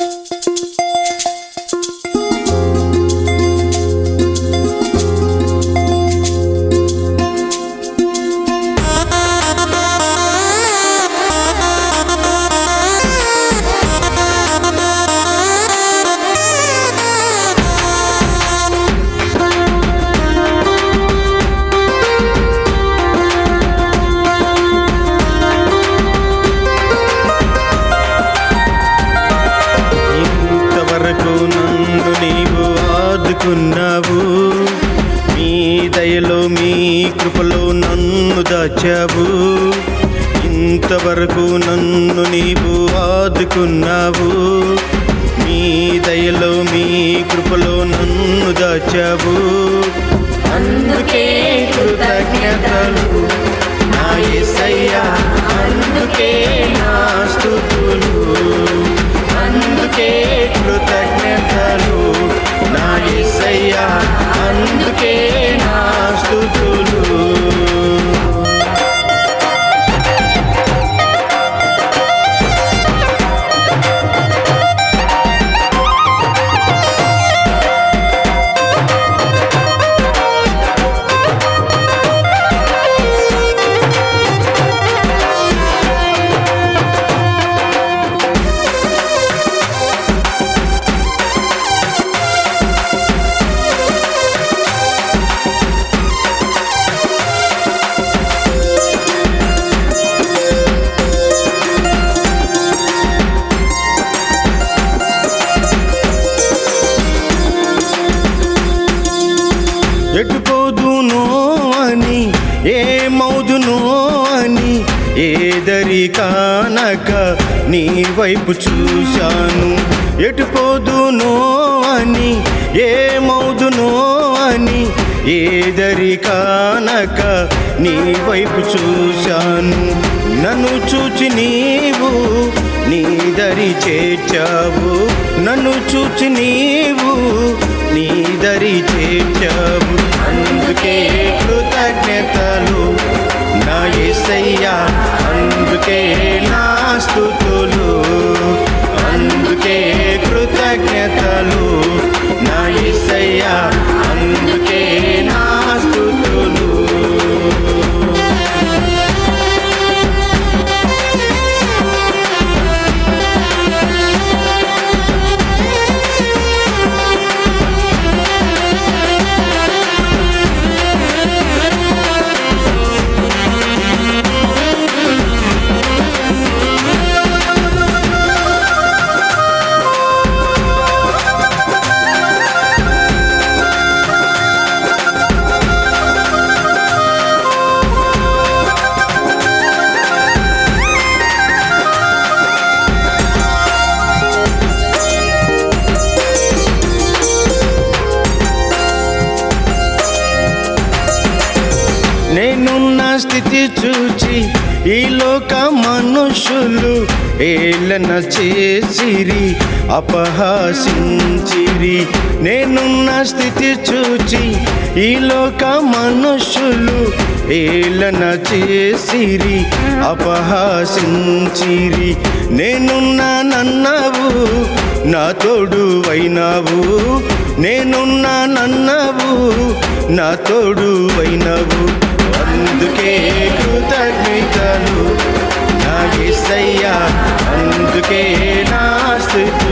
ఇంతవరకు దయలో మీ కృపలో నన్ను దాచావు. ఇంతవరకు నన్ను నీవు ఆదుకున్నావు. మీ దయలో మీ కృపలో నన్ను దాచావు. అందుకే కృతజ్ఞతలు నా అందుకే నా స్థుతులు. ఏదరి కానక నీ వైపు చూశాను. ఎటుపోదునో అని ఏమవుదునో అని ఏదరి కానక నీ వైపు చూశాను. నన్ను చూచి నీవు నీ దరి చేర్చావు. నన్ను చూచి నీవు నీ దరి చేర్చావు. అందుకే కృతజ్ఞతలు నా ఎసయ్యా అందుకే నా స్థితి చూచి ఈ లోక మనుషులు ఏలన చేసిరి అపహాసించిరి. నేనున్న స్థితి చూచి ఈ లోక మనుషులు ఏలన చేసిరి అపహాసించిరి. నేనున్న నన్నవు నా తోడు అయినావు నేనున్న నన్నవు నా తోడు అయినవు అందుకే కృతజ్ఞతలు నా యేసయ్యా అందుకే నా స్థితి.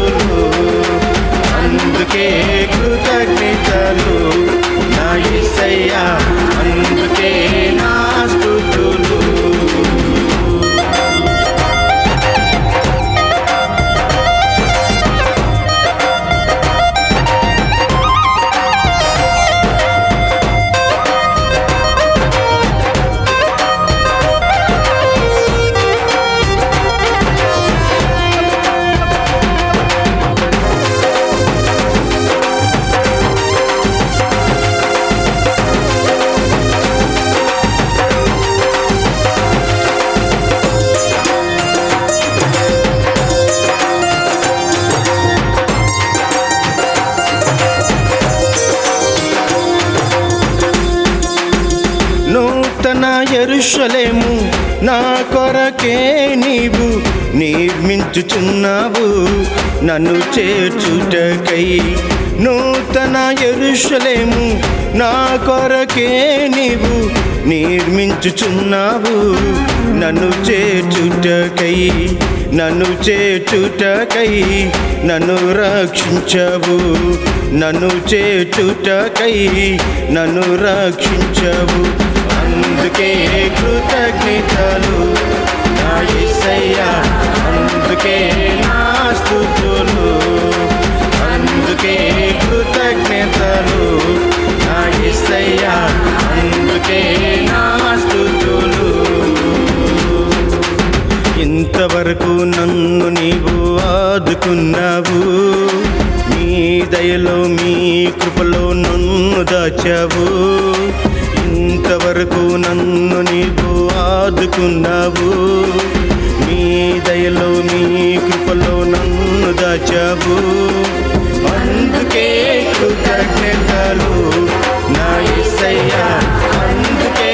నూతన ఎరుషలేము నా కొరకే నీవు నిర్మించుచున్నావు. నన్ను చేర్చుటకై నూతన ఎరుషలేము నా కొరకే నీవు నిర్మించుచున్నావు. నన్ను చేర్చుటకై నన్ను చేర్చుటకై నన్ను రక్షించవు. నన్ను చేర్చుటకై నన్ను రక్షించవు. అందుకే కృతజ్ఞతలు. నా అందుకే నా అందుకే కృతజ్ఞతలు. నా అందుకే నా స్తుతులు ఇంతవరకు నన్ను నీవు ఆదుకున్నావు. మీ దయలో మీ కృపలో నన్ను దాచావు. ఇంతవరకు నన్ను నీవు ఆదుకున్నావు. నీ దయలో మీ కృపలో నన్ను దాచావు. అందుకే కృతజ్ఞతలు నా ఇసయ్యా అందుకే